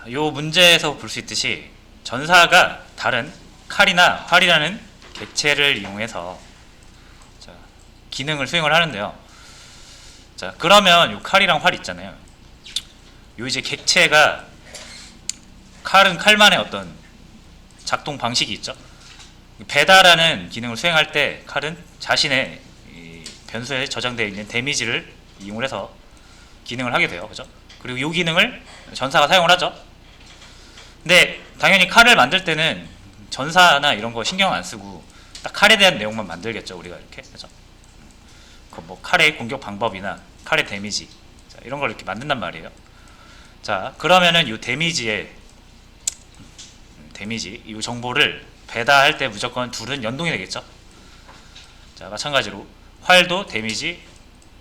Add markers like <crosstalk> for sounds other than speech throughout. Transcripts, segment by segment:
자, 요 문제에서 볼 수 있듯이 전사가 다른 칼이나 활이라는 객체를 이용해서 자, 기능을 수행을 하는데요. 자, 그러면 요 칼이랑 활 있잖아요. 요 이제 객체가 칼은 칼만의 어떤 작동 방식이 있죠. 배다라는 기능을 수행할 때 칼은 자신의 이 변수에 저장되어 있는 데미지를 이용을 해서 기능을 하게 돼요. 그죠? 그리고 이 기능을 전사가 사용을 하죠. 근데 당연히 칼을 만들 때는 전사나 이런 거 신경 안 쓰고 딱 칼에 대한 내용만 만들겠죠. 우리가 이렇게 그죠? 그뭐 칼의 공격 방법이나 칼의 데미지 자, 이런 걸 이렇게 만든단 말이에요. 자 그러면은 이 데미지의 데미지 이 정보를 배다할 때 무조건 둘은 연동이 되겠죠. 자 마찬가지로 활도 데미지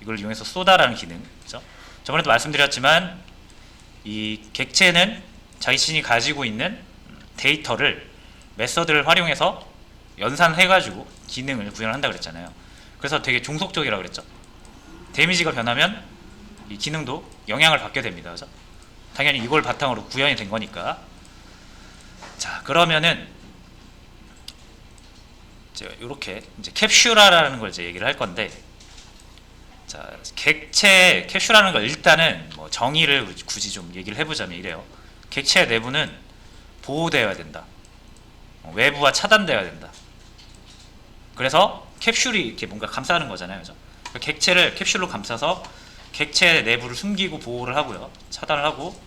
이걸 이용해서 쏘다라는 기능 그죠? 저번에도 말씀드렸지만 이 객체는 자신이 가지고 있는 데이터를 메서드를 활용해서 연산해가지고 기능을 구현한다 그랬잖아요. 그래서 되게 종속적이라 그랬죠. 데미지가 변하면 이 기능도 영향을 받게 됩니다. 그죠? 당연히 이걸 바탕으로 구현이 된 거니까. 자 그러면은 제가 이렇게 이제 캡슐화라는 걸 이제 얘기를 할 건데 자, 객체 캡슐하는 걸 일단은 뭐 정의를 굳이 좀 얘기를 해보자면 이래요. 객체 내부는 보호되어야 된다. 어, 외부와 차단되어야 된다. 그래서 캡슐이 이렇게 뭔가 감싸는 거잖아요. 그죠? 그러니까 객체를 캡슐로 감싸서 객체 내부를 숨기고 보호를 하고요. 차단을 하고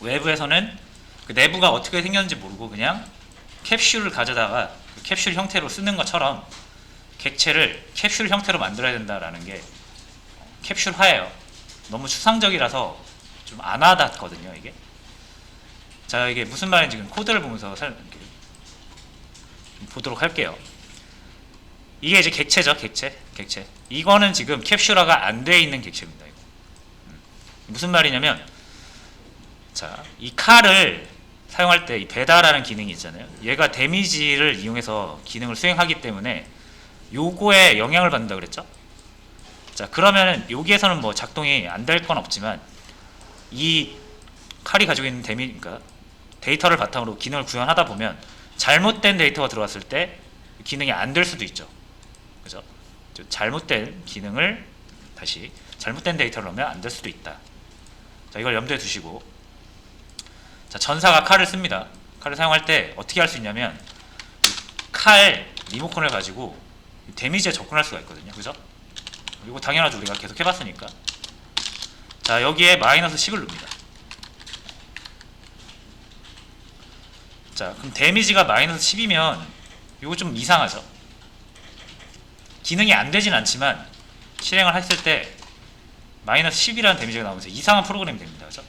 외부에서는 그 내부가 어떻게 생겼는지 모르고 그냥 캡슐을 가져다가 그 캡슐 형태로 쓰는 것처럼 객체를 캡슐 형태로 만들어야 된다라는 게 캡슐화예요. 너무 추상적이라서 좀 안 와닿거든요, 이게. 자, 이게 무슨 말인지 지금 코드를 보면서 살, 보도록 할게요. 이게 이제 객체죠, 객체, 객체. 이거는 지금 캡슐화가 안 돼 있는 객체입니다. 이거. 음. 무슨 말이냐면, 자, 이 칼을 사용할 때 이 배다라는 기능이 있잖아요. 얘가 데미지를 이용해서 기능을 수행하기 때문에 요거에 영향을 받는다 그랬죠? 자 그러면은 여기에서는 뭐 작동이 안 될 건 없지만 이 칼이 가지고 있는 데미 그러니까 데이터를 바탕으로 기능을 구현하다 보면 잘못된 데이터가 들어왔을 때 기능이 안 될 수도 있죠. 그죠? 저 잘못된 기능을 다시 잘못된 데이터를 넣으면 안 될 수도 있다. 자 이걸 염두에 두시고 자 전사가 칼을 씁니다. 칼을 사용할 때 어떻게 할 수 있냐면 칼 리모컨을 가지고 데미지에 접근할 수가 있거든요. 그죠? 이거 당연하죠. 우리가 계속 해봤으니까. 자, 여기에 마이너스 10을 눕니다. 자, 그럼 데미지가 마이너스 10이면 이거 좀 이상하죠? 기능이 안 되진 않지만 실행을 했을 때 마이너스 10이라는 데미지가 나오면서 이상한 프로그램이 됩니다. 그죠?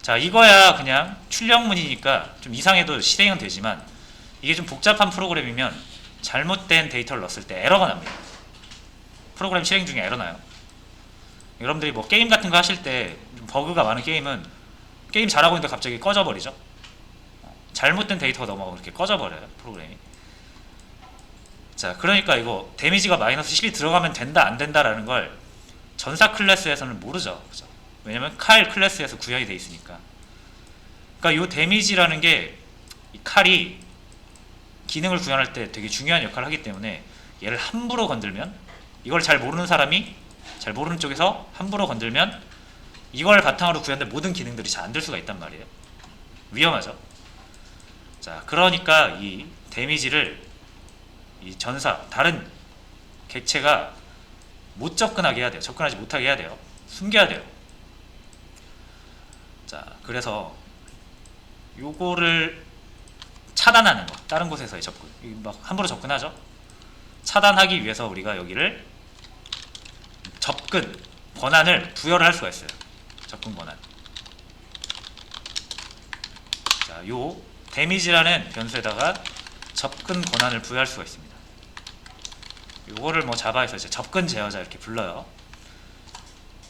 자, 이거야 그냥 출력문이니까 좀 이상해도 실행은 되지만 이게 좀 복잡한 프로그램이면 잘못된 데이터를 넣었을 때 에러가 납니다. 프로그램 실행 중에 에러 나요. 여러분들이 뭐 게임 같은 거 하실 때좀 버그가 많은 게임은 게임 잘하고 있는데 갑자기 꺼져버리죠. 어, 잘못된 데이터가 넘어가면 이렇게 꺼져버려요 프로그램이. 자, 그러니까 이거 데미지가 마이너스 10이 들어가면 된다 안 된다라는 걸 전사 클래스에서는 모르죠. 그죠? 왜냐면 칼 클래스에서 구현이 돼 있으니까. 그러니까 이 데미지라는 게이 칼이 기능을 구현할 때 되게 중요한 역할을 하기 때문에 얘를 함부로 건들면 이걸 잘 모르는 사람이 잘 모르는 쪽에서 함부로 건들면 이걸 바탕으로 구현된 모든 기능들이 잘 안 될 수가 있단 말이에요. 위험하죠. 자, 그러니까 이 데미지를 이 전사 다른 객체가 못 접근하게 해야 돼요. 접근하지 못하게 해야 돼요. 숨겨야 돼요. 자, 그래서 요거를 차단하는 거. 다른 곳에서의 접근. 이막 함부로 접근하죠. 차단하기 위해서 우리가 여기를 접근 권한을 부여를 할 수가 있어요. 접근 권한. 자, 요 데미지라는 변수에다가 접근 권한을 부여할 수가 있습니다. 요거를 뭐 자바에서 이제 접근 제어자 이렇게 불러요.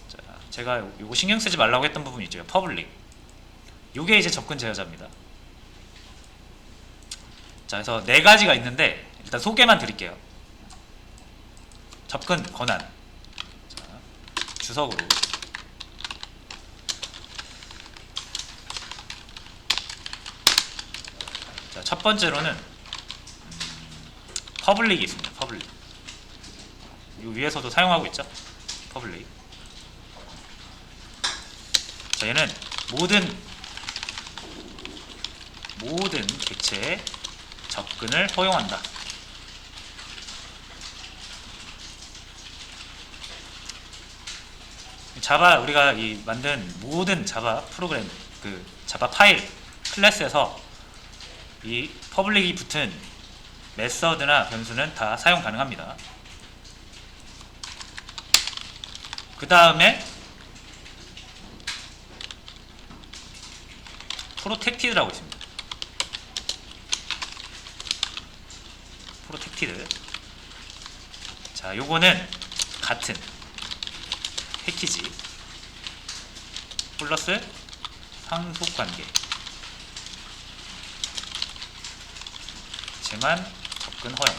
자, 제가 요거 신경 쓰지 말라고 했던 부분 있죠. 퍼블릭. 요게 이제 접근 제어자입니다. 자, 그래서 네 가지가 있는데 일단 소개만 드릴게요. 접근 권한. 주석으로 자, 첫 번째로는 음, 퍼블릭이 있습니다. 퍼블릭. 이 위에서도 사용하고 있죠. 퍼블릭. 자, 얘는 모든 모든 객체에 접근을 허용한다. 자바 우리가 이 만든 모든 자바 프로그램 그 자바 파일 클래스에서 이 퍼블릭이 붙은 메서드나 변수는 다 사용 가능합니다. 그 다음에 프로텍티드라고 있습니다. 프로텍티드. 자, 요거는 같은 패키지 플러스 상속 관계. 제만 접근 허용.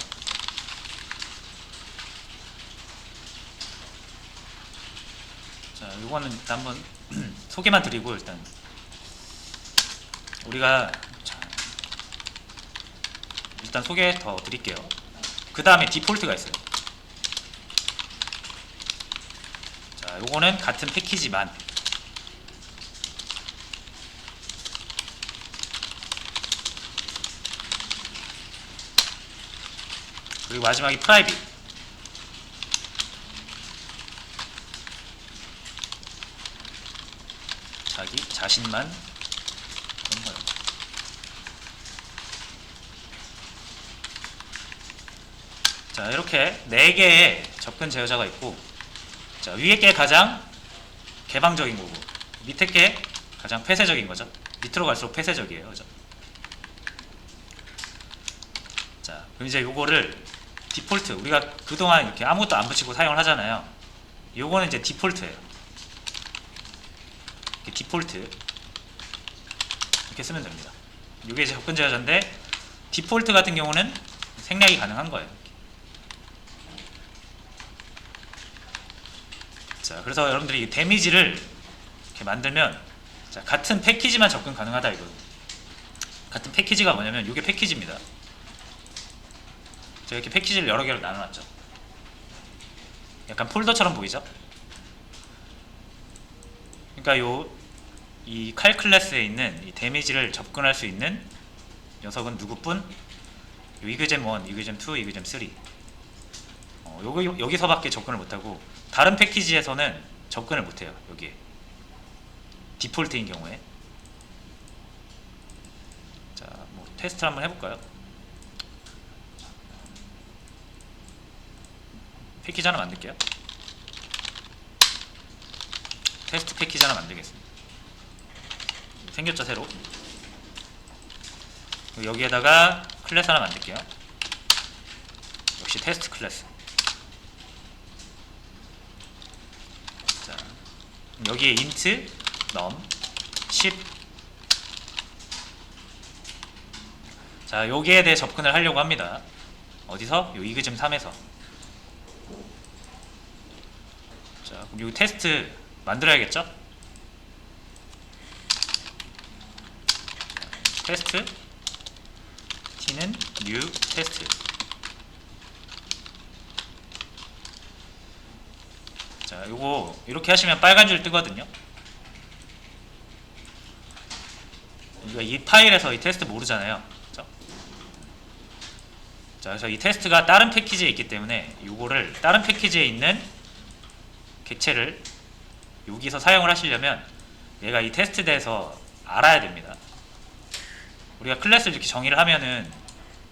자, 요거는 일단 한번 <clears throat> 소개만 드리고 일단 우리가 자, 일단 소개 더 드릴게요. 그 다음에 디폴트가 있어요. 자, 요거는 같은 패키지만 그리고 마지막이 프라이빗. 자기 자신만 그런 거예요. 자 이렇게 네 개의 접근 제어자가 있고 자 위에 게 가장 개방적인 거고 밑에 게 가장 폐쇄적인 거죠. 밑으로 갈수록 폐쇄적이에요, 그죠? 자 그럼 이제 요거를 디폴트 우리가 그동안 이렇게 아무것도 안 붙이고 사용을 하잖아요. 요거는 이제 디폴트예요. 이렇게 디폴트 이렇게 쓰면 됩니다. 이게 이제 접근 제어자인데 디폴트 같은 경우는 생략이 가능한 거예요. 자, 그래서 여러분들이 이 데미지를 이렇게 만들면 자, 같은 패키지만 접근 가능하다 이거. 같은 패키지가 뭐냐면 이게 패키지입니다. 제가 이렇게 패키지를 여러 개로 나눠놨죠. 약간 폴더처럼 보이죠? 그러니까 요 이 칼 클래스에 있는 이 데미지를 접근할 수 있는 녀석은 누구뿐? 요 이그잼 1, 이그잼 2, 이그잼 3. 어, 요거 여기서밖에 접근을 못하고 다른 패키지에서는 접근을 못해요. 여기에 디폴트인 경우에. 자, 뭐 테스트 한번 해볼까요? 패키지 하나 만들게요. 테스트 패키지 하나 만들겠습니다. 생겼죠 새로. 여기에다가 클래스 하나 만들게요. 역시 테스트 클래스. 자, 여기에 int num 10. 자, 여기에 대해 접근을 하려고 합니다. 어디서? 요 이그즘 3에서. 자, 그럼 요 테스트 만들어야겠죠? 테스트 t는 new 테스트 자 요거 이렇게 하시면 빨간 줄 뜨거든요 우리가 이 파일에서 이 테스트 모르잖아요 그죠? 자 그래서 이 테스트가 다른 패키지에 있기 때문에 요거를 다른 패키지에 있는 객체를 여기서 사용을 하시려면 얘가 이 테스트에 대해서 알아야 됩니다 우리가 클래스를 이렇게 정의를 하면은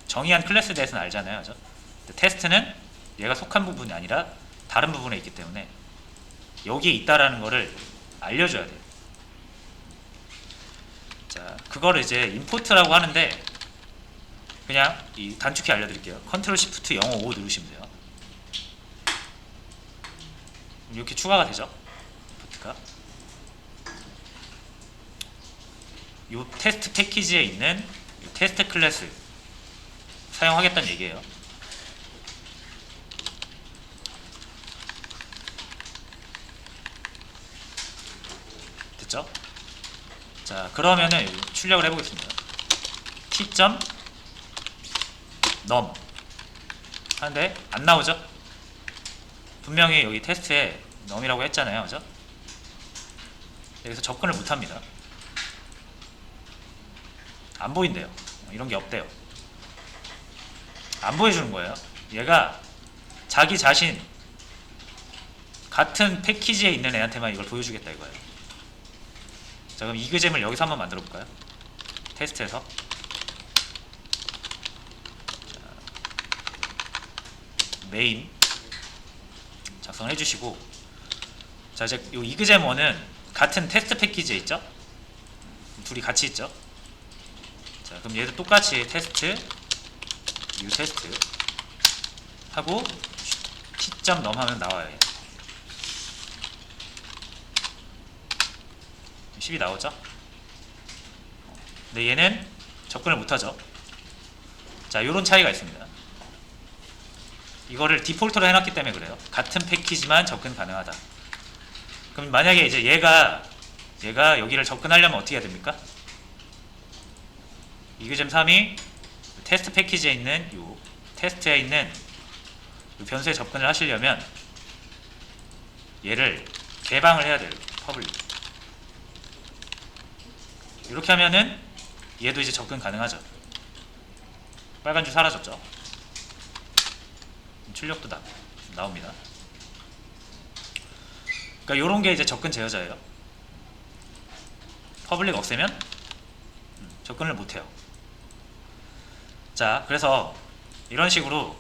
정의한 클래스에 대해서는 알잖아요. 근데 테스트는 얘가 속한 부분이 아니라 다른 부분에 있기 때문에 여기에 있다라는 거를 알려줘야 돼요. 자, 그거를 이제 임포트라고 하는데 그냥 이 단축키 알려드릴게요. 컨트롤 시프트 0, 5 누르시면 돼요. 이렇게 추가가 되죠. 임포트가. 이 테스트 패키지에 있는 이 테스트 클래스 사용하겠다는 얘기예요. 됐죠? 자, 그러면은 출력을 해보겠습니다. t. 넘 하는데 안 나오죠? 분명히 여기 테스트에 넘이라고 했잖아요, 그죠? 여기서 접근을 못 합니다. 안 보인대요. 이런 게 없대요. 안 보여주는 거예요. 얘가 자기 자신 같은 패키지에 있는 애한테만 이걸 보여주겠다 이거예요. 자 그럼 이그잼을 여기서 한번 만들어 볼까요? 테스트에서 자, 메인 작성을 해주시고 자 이제 이 이그잼 1은 같은 테스트 패키지에 있죠? 둘이 같이 있죠? 자 그럼 얘도 똑같이 테스트 뉴 테스트 하고 t.num 하면 나와요. 10이 나오죠? 근데 얘는 접근을 못하죠. 자, 이런 차이가 있습니다. 이거를 디폴트로 해놨기 때문에 그래요. 같은 패키지만 접근 가능하다. 그럼 만약에 이제 얘가 얘가 여기를 접근하려면 어떻게 해야 됩니까? 이그잼 3이 테스트 패키지에 있는 요 테스트에 있는 요 변수에 접근을 하시려면 얘를 개방을 해야 돼요. 퍼블릭. 이렇게 하면은 얘도 이제 접근 가능하죠. 빨간 줄 사라졌죠. 출력도 나, 나옵니다. 그러니까 이런 게 이제 접근 제어자예요. 퍼블릭 없애면 음, 접근을 못해요. 자, 그래서 이런 식으로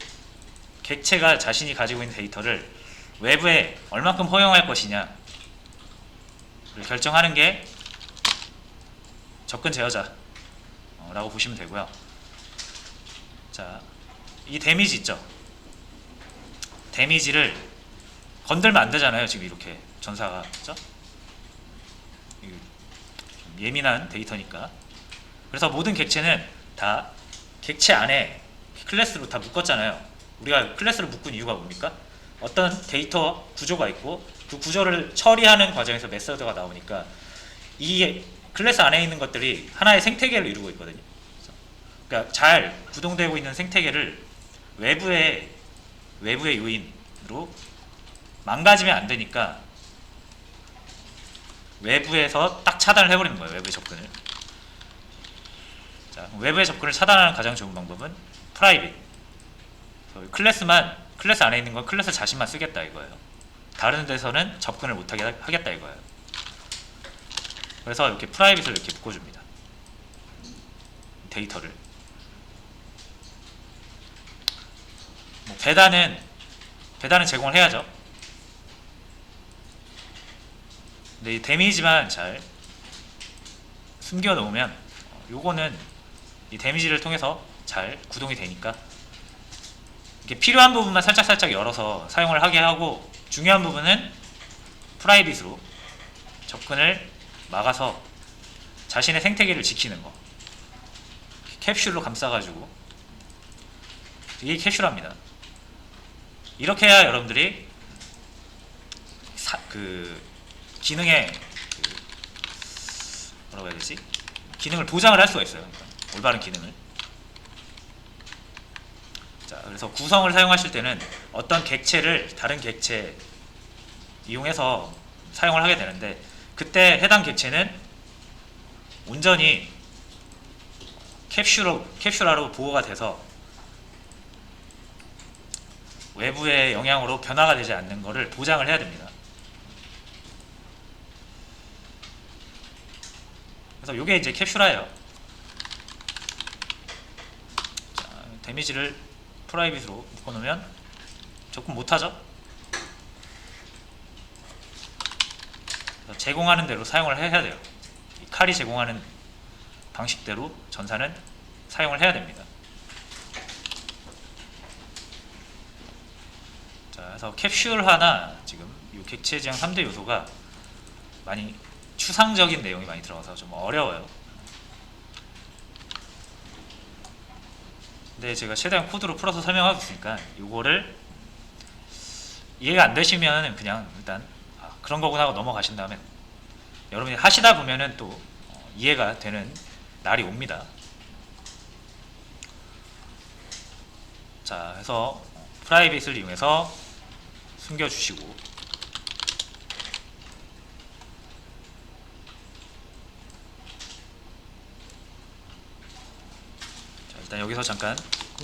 객체가 자신이 가지고 있는 데이터를 외부에 얼만큼 허용할 것이냐를 결정하는 게 접근 제어자라고 보시면 되고요. 자, 이 데미지 있죠? 데미지를 건들면 안 되잖아요. 지금 이렇게 전사가 그죠? 예민한 데이터니까. 그래서 모든 객체는 다 객체 안에 클래스로 다 묶었잖아요. 우리가 클래스를 묶은 이유가 뭡니까? 어떤 데이터 구조가 있고 그 구조를 처리하는 과정에서 메서드가 나오니까 이 클래스 안에 있는 것들이 하나의 생태계를 이루고 있거든요. 그러니까 잘 구동되고 있는 생태계를 외부의 외부의 요인으로 망가지면 안 되니까 외부에서 딱 차단을 해버리는 거예요. 외부의 접근을. 자, 외부의 접근을 차단하는 가장 좋은 방법은 프라이빗. 클래스만 클래스 안에 있는 건 클래스 자신만 쓰겠다 이거예요. 다른 데서는 접근을 못하게 하겠다 이거예요. 그래서 이렇게 프라이빗을 이렇게 묶어줍니다. 데이터를. 뭐 배단은 배단은 제공을 해야죠. 근데 이 데미지만 잘 숨겨 놓으면 어, 요거는 이 데미지를 통해서 잘 구동이 되니까 이렇게 필요한 부분만 살짝 살짝 열어서 사용을 하게 하고 중요한 부분은 프라이빗으로 접근을 막아서 자신의 생태계를 지키는 거 캡슐로 감싸가지고 이게 캡슐합니다. 이렇게 해야 여러분들이 사, 그 기능의 그 뭐라고 해야 되지? 기능을 보장을 할 수가 있어요. 그러니까 올바른 기능을. 자, 그래서 구성을 사용하실 때는 어떤 객체를 다른 객체 이용해서 사용을 하게 되는데 그때 해당 객체는 온전히 캡슐로 캡슐화로 보호가 돼서 외부의 영향으로 변화가 되지 않는 것을 보장을 해야 됩니다. 그래서 이게 이제 캡슐화예요. 자, 데미지를 프라이빗으로 묶어놓으면 접근 못하죠. 그래서 제공하는 대로 사용을 해야 돼요. 이 칼이 제공하는 방식대로 전사는 사용을 해야 됩니다. 자, 그래서 캡슐화나 지금 이 객체 지향 3대 요소가 많이 추상적인 내용이 많이 들어가서 좀 어려워요. 근데 제가 최대한 코드로 풀어서 설명하고 있으니까 이거를 이해가 안 되시면 그냥 일단 아, 그런 거구나 하고 넘어가신 다음에 여러분이 하시다 보면은 또 어, 이해가 되는 날이 옵니다. 자, 해서 프라이빗을 이용해서 숨겨주시고 자, 일단 여기서 잠깐